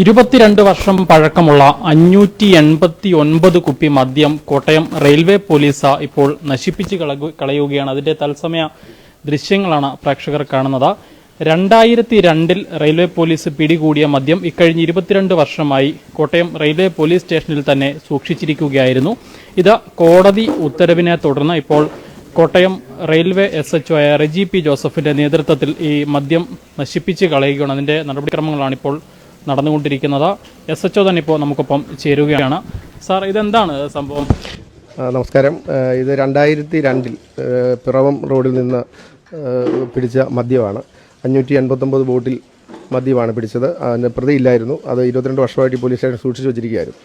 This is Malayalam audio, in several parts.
ഇരുപത്തിരണ്ട് വർഷം പഴക്കമുള്ള അഞ്ഞൂറ്റി എൺപത്തി ഒൻപത് കുപ്പി മദ്യം കോട്ടയം റെയിൽവേ പോലീസ് ഇപ്പോൾ നശിപ്പിച്ച് കളയുകയാണ്. അതിന്റെ തത്സമയ ദൃശ്യങ്ങളാണ് പ്രേക്ഷകർ കാണുന്നത്. രണ്ടായിരത്തി രണ്ടിൽ റെയിൽവേ പോലീസ് പിടികൂടിയ മദ്യം ഇക്കഴിഞ്ഞ ഇരുപത്തിരണ്ട് വർഷമായി കോട്ടയം റെയിൽവേ പോലീസ് സ്റ്റേഷനിൽ തന്നെ സൂക്ഷിച്ചിരിക്കുകയായിരുന്നു. ഇത് കോടതി ഉത്തരവിനെ തുടർന്ന് ഇപ്പോൾ കോട്ടയം റെയിൽവേ എസ് എച്ച് ആയ റെജി പി ജോസഫിന്റെ നേതൃത്വത്തിൽ ഈ മദ്യം നശിപ്പിച്ച് കളയുകയാണ്. അതിന്റെ നടപടിക്രമങ്ങളാണ് ഇപ്പോൾ നടന്നുകൊണ്ടിരിക്കുന്നത്. എസ് എച്ച് തന്നെ ഇപ്പോൾ നമുക്കൊപ്പം ചേരുകയാണ്. സാർ ഇതെന്താണ് സംഭവം? നമസ്കാരം. ഇത് രണ്ടായിരത്തി രണ്ടിൽ പിറവം റോഡിൽ നിന്ന് പിടിച്ച മദ്യമാണ്. അഞ്ഞൂറ്റി എൺപത്തൊമ്പത് ബോട്ടിൽ മദ്യമാണ് പിടിച്ചത്. അതിന് പ്രതിയില്ലായിരുന്നു. അത് ഇരുപത്തിരണ്ട് വർഷമായിട്ട് പോലീസ് സ്റ്റേഷൻ സൂക്ഷിച്ചു വെച്ചിരിക്കുകയായിരുന്നു.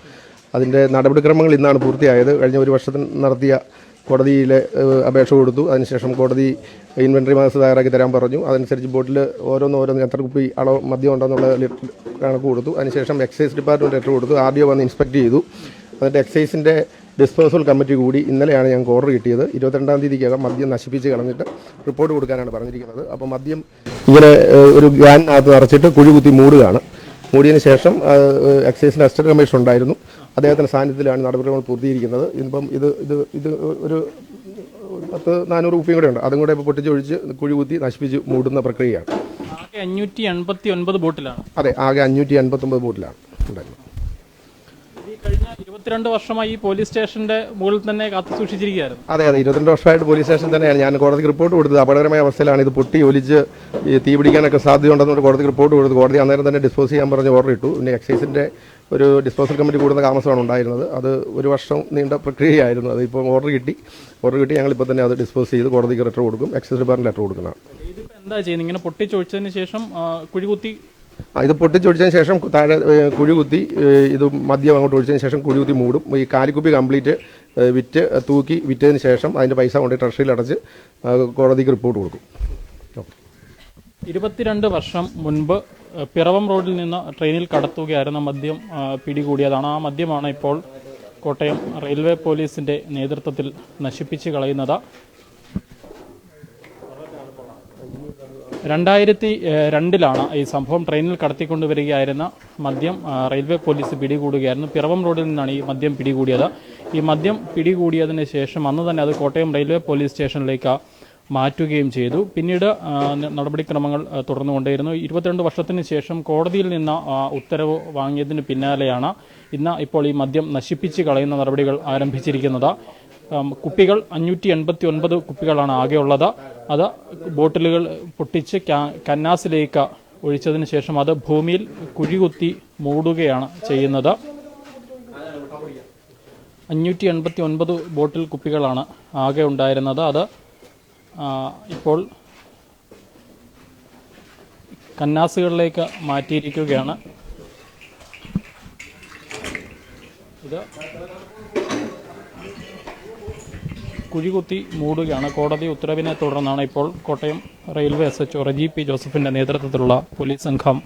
അതിന്റെ നടപടിക്രമങ്ങൾ ഇന്നാണ് പൂർത്തിയായത്. കഴിഞ്ഞ ഒരു വർഷത്തിന് നടത്തിയ കോടതിയിൽ അപേക്ഷ കൊടുത്തു. അതിനുശേഷം കോടതി ഇൻവെൻട്രി മാസ് തയ്യാറാക്കി തരാൻ പറഞ്ഞു. അതനുസരിച്ച് ബോട്ടിൽ ഓരോന്ന് ഓരോന്ന് എത്ര കുപ്പി അളവ് മദ്യം ഉണ്ടെന്നുള്ള കണക്ക് കൊടുത്തു. അതിനുശേഷം എക്സൈസ് ഡിപ്പാർട്ട്മെന്റ് ലെറ്റർ കൊടുത്തു. ആർ ഡി ഒ വന്ന് ഇൻസ്പെക്ട് ചെയ്തു. എന്നിട്ട് എക്സൈസിന്റെ ഡിസ്പോസൽ കമ്മിറ്റി കൂടി ഇന്നലെയാണ് ഞങ്ങൾക്ക് ഓർഡർ കിട്ടിയത്. ഇരുപത്തിരണ്ടാം തീയതിക്കകം മദ്യം നശിപ്പിച്ച് കളഞ്ഞിട്ട് റിപ്പോർട്ട് കൊടുക്കാനാണ് പറഞ്ഞിരിക്കുന്നത്. അപ്പോൾ മദ്യം ഇങ്ങനെ ഒരു ഗ്യാനിനകത്ത് നിറച്ചിട്ട് കുഴി കുത്തി മൂടുകയാണ്. മൂടിയതിന് ശേഷം എക്സൈസിന്റെ അസിസ്റ്റന്റ് കമ്മീഷൻ ഉണ്ടായിരുന്നു. അദ്ദേഹത്തിന്റെ സാന്നിധ്യത്തിലാണ് നടപടികൾ പൂർത്തിയിരിക്കുന്നത് ഇപ്പം ഇത് ഇത് ഇത് ഒരു പത്ത് നാനൂറ് ഉപ്പിയും കൂടെ ഉണ്ട്. അതും കൂടെ ഇപ്പോൾ പൊട്ടിച്ചൊഴിച്ച് കുഴി കുത്തി നശിപ്പിച്ച് മൂടുന്ന പ്രക്രിയയാണ്. ആകെ അഞ്ഞൂറ്റി എൺപത്തി ഒൻപത് ബോട്ടിലാണ്. അതെ ആകെ അഞ്ഞൂറ്റി എൺപത്തൊമ്പത് ബോട്ടിലാണ് ഉണ്ടായിരുന്നത്. ഇരുപത്തിരണ്ട് വർഷമായി ഈ പോലീസ് സ്റ്റേഷന്റെ മുകളിൽ തന്നെ കാത്തു സൂക്ഷിച്ചിരിക്കുകയായിരുന്നു. അതെ അതെ. ഇരുപത്തിരണ്ട് വർഷമായിട്ട് പോലീസ് സ്റ്റേഷൻ തന്നെയാണ്. ഞാൻ കോടതിക്ക് റിപ്പോർട്ട് കൊടുത്തത്. അപകടകരമായ അവസ്ഥയിലാണ് ഇത് പൊട്ടി ഒലിച്ച് ഈ തീ പിടിക്കാനൊക്കെ സാധ്യതയുണ്ടെന്ന് കോടതിക്ക് റിപ്പോർട്ട് കൊടുത്തു കോടതി അന്നേരം തന്നെ ഡിസ്പോസ് ചെയ്യാൻ പറഞ്ഞ് ഓർഡർ ഇട്ടു. പിന്നെ എക്സൈസിന്റെ ഒരു ഡിസ്പോസൽ കമ്മിറ്റി കൂടുന്ന താമസമാണ് ഉണ്ടായിരുന്നത്. അത് ഒരു വർഷം നീണ്ട പ്രക്രിയയായിരുന്നു. അത് ഇപ്പോൾ ഓർഡർ കിട്ടി. ഓർഡർ കിട്ടി. ഞങ്ങൾ ഇപ്പോൾ തന്നെ അത് ഡിസ്പോസ് ചെയ്ത് കോടതിക്ക് ലെറ്റർ കൊടുക്കും. എക്സൈസ് ഡിപ്പാർട്ട്മെന്റ് ലെറ്റർ കൊടുക്കുന്നതാണ്. ഇതിപ്പോ എന്താ ചെയ്യുന്നത്? ഇങ്ങനെ പൊട്ടിച്ചൊഴിച്ചതിന് ശേഷം കുഴികുത്തി ഇത് പൊട്ടിച്ചൊഴിച്ചതിന് ശേഷം താഴെ കുഴി കുത്തി ഇത് മദ്യം അങ്ങോട്ട് ഒഴിച്ചതിന് ശേഷം കുഴി കുത്തി മൂടും. ഈ കാലിക്കുപ്പി കംപ്ലീറ്റ് വിറ്റ് തൂക്കി വിറ്റതിന് ശേഷം അതിന്റെ പൈസ കൊണ്ട് ട്രഷറിയിൽ അടച്ച് കോടതിക്ക് റിപ്പോർട്ട് കൊടുക്കും. ഇരുപത്തിരണ്ട് വർഷം മുൻപ് പിറവം റോഡിൽ നിന്ന് ട്രെയിനിൽ കടത്തുകയായിരുന്ന മദ്യം പിടികൂടിയതാണ്. ആ മദ്യമാണ് ഇപ്പോൾ കോട്ടയം റെയിൽവേ പോലീസിന്റെ നേതൃത്വത്തിൽ നശിപ്പിച്ച് കളയുന്നത്. രണ്ടായിരത്തി രണ്ടിലാണ് ഈ സംഭവം ട്രെയിനിൽ കടത്തിക്കൊണ്ടുവരികയായിരുന്ന മദ്യം റെയിൽവേ പോലീസ് പിടികൂടുകയായിരുന്നു. പിറവം റോഡിൽ നിന്നാണ് ഈ മദ്യം പിടികൂടിയത്. ഈ മദ്യം പിടികൂടിയതിന് ശേഷം അന്ന് തന്നെ അത് കോട്ടയം റെയിൽവേ പോലീസ് സ്റ്റേഷനിലേക്ക് മാറ്റുകയും ചെയ്തു. പിന്നീട് നടപടിക്രമങ്ങൾ തുടർന്നു തുടർന്നുകൊണ്ടേയിരുന്നു. ഇരുപത്തിരണ്ട് വർഷത്തിന് ശേഷം കോടതിയിൽ നിന്ന് ഉത്തരവ് വാങ്ങിയതിന് പിന്നാലെയാണ് ഇന്ന് ഇപ്പോൾ ഈ മദ്യം നശിപ്പിച്ച് കളയുന്ന നടപടികൾ ആരംഭിച്ചിരിക്കുന്നത്. കുപ്പികൾ അഞ്ഞൂറ്റി എൺപത്തി ഒൻപത് കുപ്പികളാണ് ആകെയുള്ളത്. അത് ബോട്ടിലുകൾ പൊട്ടിച്ച് കന്നാസിലേക്ക ഒഴിച്ചതിന് ശേഷം അത് ഭൂമിയിൽ കുഴികുത്തി മൂടുകയാണ് ചെയ്യുന്നത്. അഞ്ഞൂറ്റി എൺപത്തി ഒൻപത് ബോട്ടിൽ കുപ്പികളാണ് ആകെ ഉണ്ടായിരുന്നത്. അത് ഇപ്പോൾ കന്നാസുകളിലേക്ക് മാറ്റിയിരിക്കുകയാണ്. ഇത് കുഴികുത്തി മൂടുകയാണ്. കോടതി ഉത്തരവിനെ തുടർന്നാണ് ഇപ്പോൾ Kottayam railway S H Reji P ജോസഫിന്റെ നേതൃത്വത്തിലുള്ള പോലീസ് സംഘം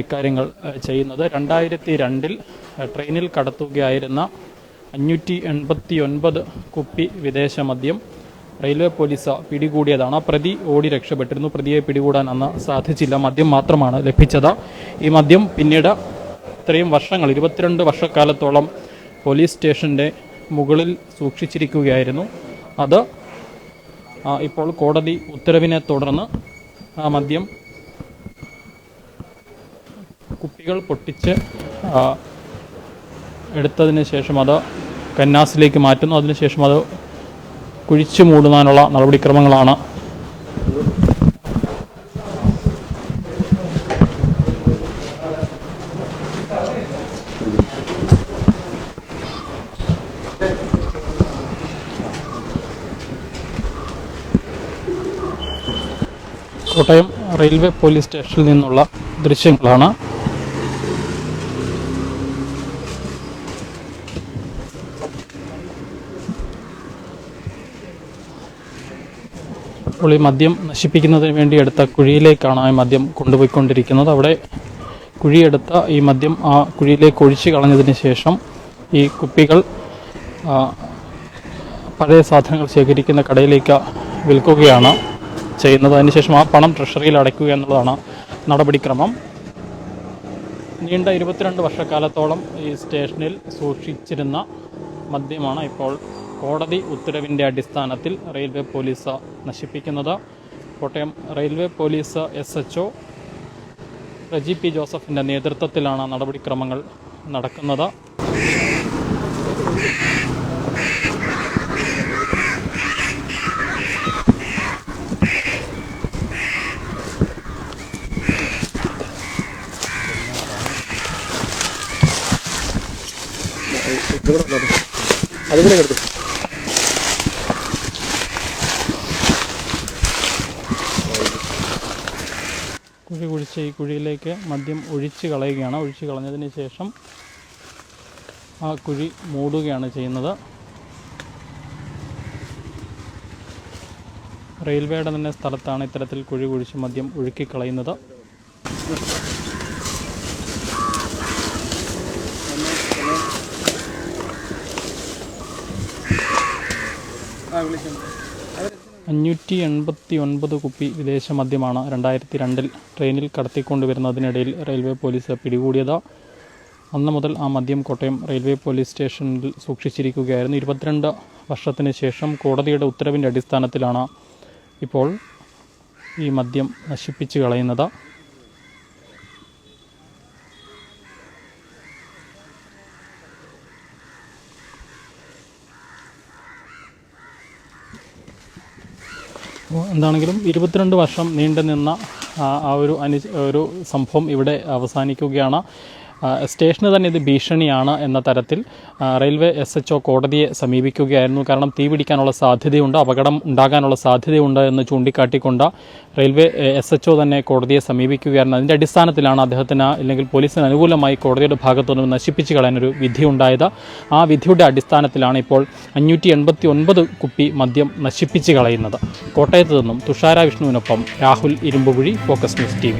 ഇക്കാര്യങ്ങൾ ചെയ്യുന്നത്. രണ്ടായിരത്തി രണ്ടിൽ ട്രെയിനിൽ കടത്തുകയായിരുന്ന അഞ്ഞൂറ്റി എൺപത്തി ഒൻപത് കുപ്പി വിദേശ മദ്യം റെയിൽവേ പോലീസ് പിടികൂടിയതാണ്. പ്രതി ഓടി രക്ഷപ്പെട്ടിരുന്നു. പ്രതിയെ പിടികൂടാൻ അന്ന് സാധിച്ചില്ല. മദ്യം മാത്രമാണ് ലഭിച്ചത്. ഈ മദ്യം പിന്നീട് ഇത്രയും വർഷങ്ങൾ ഇരുപത്തിരണ്ട് വർഷക്കാലത്തോളം പോലീസ് സ്റ്റേഷന്റെ മുകളിൽ സൂക്ഷിച്ചിരിക്കുകയായിരുന്നു. അത് ഇപ്പോൾ കോടതി ഉത്തരവിനെ തുടർന്ന് ആ മദ്യം കുപ്പികൾ പൊട്ടിച്ച് എടുത്തതിന് ശേഷം അത് കന്നാസിലേക്ക് മാറ്റുന്നു. അതിനുശേഷം അത് കുഴിച്ചു മൂടുന്നതിനുള്ള നടപടിക്രമങ്ങളാണ് കോട്ടയം റെയിൽവേ പോലീസ് സ്റ്റേഷനിൽ നിന്നുള്ള ദൃശ്യങ്ങളാണ്. അപ്പോൾ ഈ മദ്യം നശിപ്പിക്കുന്നതിന് വേണ്ടി എടുത്ത കുഴിയിലേക്കാണ് ആ മദ്യം കൊണ്ടുപോയിക്കൊണ്ടിരിക്കുന്നത്. അവിടെ കുഴിയെടുത്ത ഈ മദ്യം ആ കുഴിയിലേക്ക് ഒഴിച്ചു കളഞ്ഞതിന് ശേഷം ഈ കുപ്പികൾ പഴയ സാധനങ്ങൾ ശേഖരിക്കുന്ന കടയിലേക്ക് വിൽക്കുകയാണ്. ചെയ്യുന്നത്. അതിനുശേഷം ആ പണം ട്രഷറിയിൽ അടയ്ക്കുക എന്നുള്ളതാണ് നടപടിക്രമം. നീണ്ട ഇരുപത്തിരണ്ട് വർഷക്കാലത്തോളം ഈ സ്റ്റേഷനിൽ സൂക്ഷിച്ചിരുന്ന മദ്യമാണ് ഇപ്പോൾ കോടതി ഉത്തരവിന്റെ അടിസ്ഥാനത്തിൽ റെയിൽവേ പോലീസ് നശിപ്പിക്കുന്നത്. Kottayam railway police S H O Reji P ജോസഫിന്റെ നേതൃത്വത്തിലാണ് നടപടിക്രമങ്ങൾ നടക്കുന്നത്. അതുകൂടെ എടുത്തു കുഴി കുഴിച്ച് ഈ കുഴിയിലേക്ക് മദ്യം ഒഴിച്ച് കളയുകയാണ്. ഒഴിച്ച് കളഞ്ഞതിന് ശേഷം ആ കുഴി മൂടുകയാണ് ചെയ്യുന്നത്. റെയിൽവേയുടെ തന്നെ സ്ഥലത്താണ് ഇത്തരത്തിൽ കുഴി കുഴിച്ച് മദ്യം ഒഴുക്കി അഞ്ഞൂറ്റി എൺപത്തി ഒൻപത് കുപ്പി വിദേശ മദ്യമാണ് രണ്ടായിരത്തി രണ്ടിൽ ട്രെയിനിൽ കടത്തിക്കൊണ്ടുവരുന്നതിനിടയിൽ റെയിൽവേ പോലീസ് പിടികൂടിയത്. അന്ന് മുതൽ ആ മദ്യം കോട്ടയം റെയിൽവേ പോലീസ് സ്റ്റേഷനിൽ സൂക്ഷിച്ചിരിക്കുകയായിരുന്നു. ഇരുപത്തിരണ്ട് വർഷത്തിന് ശേഷം കോടതിയുടെ ഉത്തരവിന്റെ അടിസ്ഥാനത്തിലാണ് ഇപ്പോൾ ഈ മദ്യം നശിപ്പിച്ച് കളയുന്നത്. എന്താണെങ്കിലും ഇരുപത്തിരണ്ട് വർഷം നീണ്ടു നിന്ന ആ ഒരു അനു ഒരു സംഭവം ഇവിടെ അവസാനിക്കുകയാണ്. സ്റ്റേഷന് തന്നെ ഇത് ഭീഷണിയാണ് എന്ന തരത്തിൽ റെയിൽവേ എസ് എച്ച് കോടതിയെ സമീപിക്കുകയായിരുന്നു. കാരണം തീ പിടിക്കാനുള്ള സാധ്യതയുണ്ട് അപകടം ഉണ്ടാകാനുള്ള സാധ്യതയുണ്ട് എന്ന് ചൂണ്ടിക്കാട്ടിക്കൊണ്ട് റെയിൽവേ എസ് എച്ച് തന്നെ കോടതിയെ സമീപിക്കുകയായിരുന്നു. അതിന്റെ അടിസ്ഥാനത്തിലാണ് അദ്ദേഹത്തിന് അല്ലെങ്കിൽ പോലീസിന് അനുകൂലമായി കോടതിയുടെ ഭാഗത്തു നിന്നും നശിപ്പിച്ച് കളയാനൊരു വിധി ഉണ്ടായത് ആ വിധിയുടെ അടിസ്ഥാനത്തിലാണ് ഇപ്പോൾ അഞ്ഞൂറ്റി എൺപത്തി ഒൻപത് കുപ്പി മദ്യം നശിപ്പിച്ച് കളയുന്നത്. കോട്ടയത്ത് നിന്നും Thushara വിഷ്ണുവിനൊപ്പം Rahul Irumbukuzhi focus news T